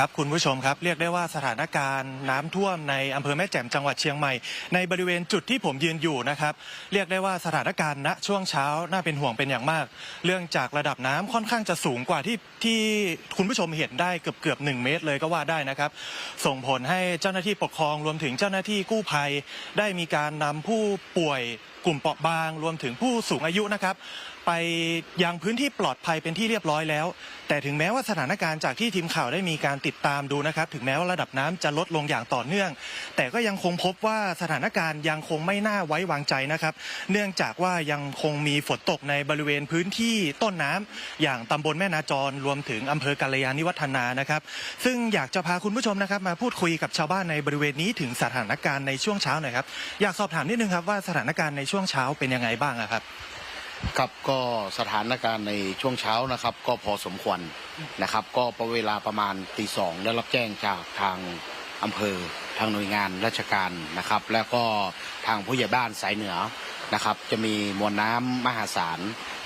ครับคุณผู้ชมครับเรียกได้ว่าสถานการณ์น้ำท่วมในอำเภอแม่แจ่มจังหวัดเชียงใหม่ ในบริเวณจุดที่ผมยืนอยู่นะครับ เรียกได้ว่าสถานการณ์ณช่วงเช้าน่าเป็นห่วงเป็นอย่างมาก เรื่องจากระดับน้ำค่อนข้างจะสูงกว่าที่ที่คุณผู้ชมเห็นได้เกือบเกือบหนึ่งเมตรเลยก็ว่าได้นะครับ ส่งผลให้เจ้าหน้าที่ปกครองรวมถึงเจ้าหน้าที่กู้ภัย ได้มีการนำผู้ป่วยกลุ่มเปราะบาง รวมถึงผู้สูงอายุนะครับ ไปยังพื้นที่ปลอดภัยเป็นที่เรียบร้อยแล้ว แต่ถึงแม้ว่าสถานการณ์จากที่ทีมข่าวได้มีการติดตามดูนะครับ ถึงแม้ว่าระดับน้ำจะลดลงอย่างต่อเนื่อง แต่ก็ยังคงพบว่าสถานการณ์ยังคงไม่น่าไว้วางใจนะครับ เนื่องจากว่ายังคงมีฝนตกในบริเวณพื้นที่ต้นน้ำอย่างตำบลแม่นาจรรวมถึงอำเภอกาลยานิวัฒนานะครับ ซึ่งอยากจะพาคุณผู้ชมนะครับ มาพูดคุยกับชาวบ้านในบริเวณนี้ถึงสถานการณ์ในช่วงเช้าหน่อยครับอยากสอบถามนิดนึงครับว่าสถานการณ์ในช่วงเช้าเป็นยังไงบ้างครับ ครับก็สถานการณ์ในช่วงเช้านะครับ ก็พอสมควรนะครับ ก็ประเวลาประมาณตีสองได้รับแจ้งจากทางอำเภอทางหน่วยงานราชการนะครับ แล้วก็ทางผู้ใหญ่บ้านสายเหนือนะครับ จะมีมวลน้ำมหาศาล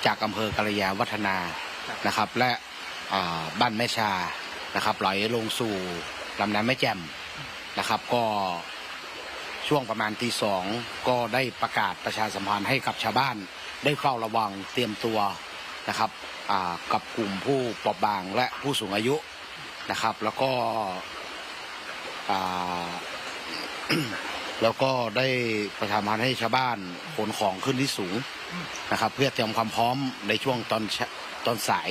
จากอำเภอกาลยาวัฒนานะครับ และบ้านแม่ชานะครับไหลลงสู่ลำน้ำแม่แจ่มนะครับ ก็ ช่วงประมาณตีสองก็ได้ประกาศประชาสัมพันธ์ให้กับชาวบ้าน ได้เฝ้าระวังเตรียมตัวนะครับกับกลุ่มผู้เปราะบางและผู้สูงอายุนะครับ แล้วก็แล้วก็ได้ประชาสัมพันธ์ให้ชาวบ้านขนของขึ้นที่สูงนะครับ เพื่อเตรียมความพร้อมในช่วงตอนตอนสาย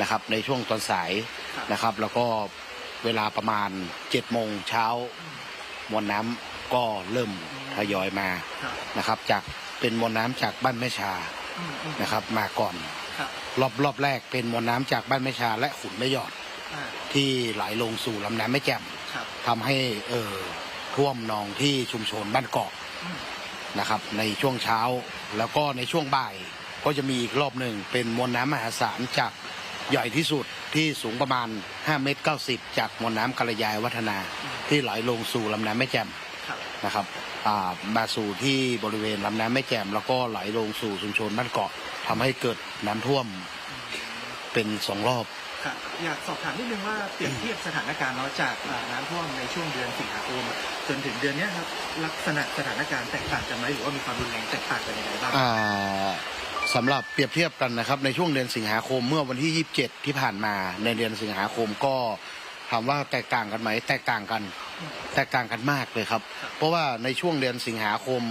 นะครับ ในช่วงตอนสายนะครับ แล้วก็เวลาประมาณเจ็ดโมงเช้ามวลน้ำ ก็เริ่มทยอยมานะครับ จากเป็นมวลน้ำจากบ้านแม่ชานะครับ มาก่อนครับรอบรอบแรกเป็นมวลน้ำจากบ้านแม่ชา และขุนแม่หยอดที่ไหลลงสู่ลำน้ำแม่แจ่มครับทำให้เอ่อท่วมหนองที่ชุมชนบ้านเกาะ อืมนะครับในช่วงเช้าแล้วก็ในช่วงบ่ายก็จะมีอีกรอบหนึ่งเป็นมวลน้ำมหาศาลจากใหญ่ที่สุดที่สูงประมาณ5เมตร90 จากมวลน้ำกระยายวัฒนาที่ไหลลงสู่ลำน้ำแม่แจ่มครับ นะครับอ่ามาสู่ที่บริเวณลำน้ำแม่แจ่มแล้วก็ไหลลงสู่ชุมชนบ้านเกาะทำให้เกิดน้ำท่วมเป็นสองรอบครับอยากสอบถามนิดนึงว่าเปรียบเทียบสถานการณ์เนาะจากอ่าน้ำท่วมในช่วงเดือนสิงหาคมจนถึงเดือนเนี้ยครับลักษณะสถานการณ์แตกต่างกันไหมหรือว่ามีความรุนแรงแตกต่างกันยังไงบ้างอ่าสำหรับเปรียบเทียบกันนะครับในช่วงเดือนสิงหาคมเมื่อวันที่ 27 ที่ผ่านมาในเดือนสิงหาคมก็ ถามว่าแตกต่างกันไหม แตกต่างกัน แตกต่างกันมากเลยครับ เพราะว่าในช่วงเดือนสิงหาคม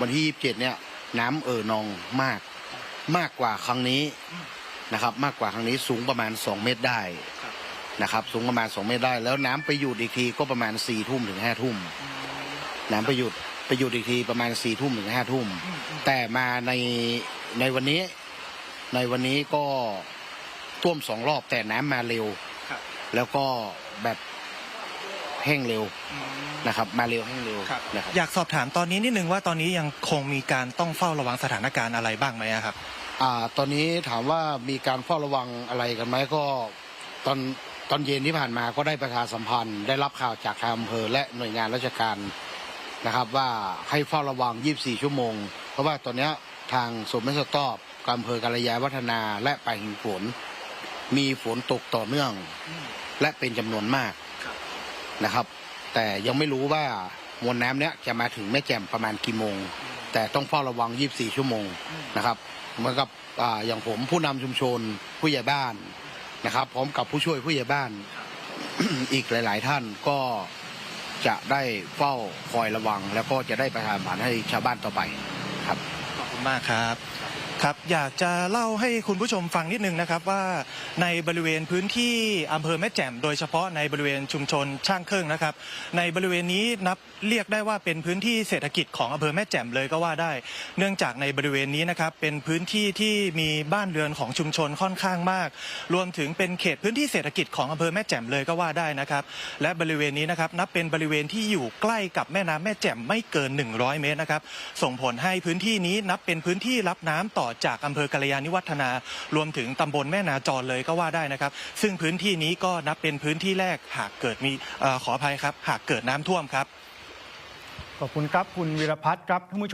วันที่ 27 เนี่ยน้ำเอ่อนองมาก มากกว่าครั้งนี้นะครับ มากกว่าครั้งนี้สูงประมาณ 2 เมตรได้ครับนะครับ สูงประมาณ 2 เมตรได้ แล้วน้ำไปหยุดอีกทีก็ประมาณ4ี่ทุ่มถึงห้าทุ่มน้ำไปหยุดไปหยุดอีกทีประมาณ4ี่ทุ่มถึงห้าทุ่มอืมอืมแต่มาในในวันนี้ในวันนี้ก็ท่วมสองรอบแต่น้ำมาเร็วครับ แล้วก็แบบแห้งเร็วอืมนะครับ มาเร็วแห้งเร็วครับนะครับอยากสอบถามตอนนี้นิดนึงว่าตอนนี้ยังคงมีการต้องเฝ้าระวังสถานการณ์อะไรบ้างไหมอะครับอ่าตอนนี้ถามว่ามีการเฝ้าระวังอะไรกันไหมก็ตอนตอนเย็นที่ผ่านมาก็ได้ประชาสัมพันธ์ ได้รับข่าวจากทางอำเภอและหน่วยงานราชการนะครับ ว่าให้เฝ้าระวัง 24 ชั่วโมง เพราะว่าตอนเนี้ยทางสมเด็จสตอบอำเภอกาลยาวัฒนาและป่าหินฝนมีฝนตกต่อเนื่องอืม และเป็นจำนวนมากครับนะครับ แต่ยังไม่รู้ว่ามวลน้ำเนี้ยจะมาถึงแม่แจ่มประมาณกี่โมง แต่ต้องเฝ้าระวัง 24 ชั่วโมงอืมนะครับเหมือนกับอ่าอย่างผมผู้นำชุมชนผู้ใหญ่บ้านนะครับ พร้อมกับผู้ช่วยผู้ใหญ่บ้านอีกหลาย ๆ ท่านก็จะได้เฝ้าคอยระวัง แล้วก็จะได้ประชาสัมพันธ์ให้ชาวบ้านต่อไปครับ ขอบคุณมากครับ ครับอยากจะเล่าให้คุณผู้ชมฟังนิดนึงนะครับว่าในบริเวณพื้นที่อำเภอแม่แจ่ม โดยเฉพาะในบริเวณชุมชนช่างเครื่องนะครับ ในบริเวณนี้นับเรียกได้ว่าเป็นพื้นที่เศรษฐกิจของอำเภอแม่แจ่มเลยก็ว่าได้ เนื่องจากในบริเวณนี้นะครับเป็นพื้นที่ที่มีบ้านเรือนของชุมชนค่อนข้างมาก รวมถึงเป็นเขตพื้นที่เศรษฐกิจของอำเภอแม่แจ่มเลยก็ว่าได้นะครับและบริเวณนี้นะครับนับเป็นบริเวณที่อยู่ใกล้กับแม่น้ำแม่แจ่มไม่เกิน 100 เมตรนะครับส่งผลให้พื้นที่นี้นับเป็นพื้นที่รับน้ำต่อจากอำเภอกาลยานิวัฒนารวมถึงตำบลแม่นาจรเลยก็ว่าได้นะครับ ซึ่งพื้นที่นี้ก็นับเป็นพื้นที่แรกหากเกิดมีออขออภัยครับ หากเกิดน้ำท่วมครับ ขอบคุณครับคุณวีรพัฒน์ครับท่านผู้ชม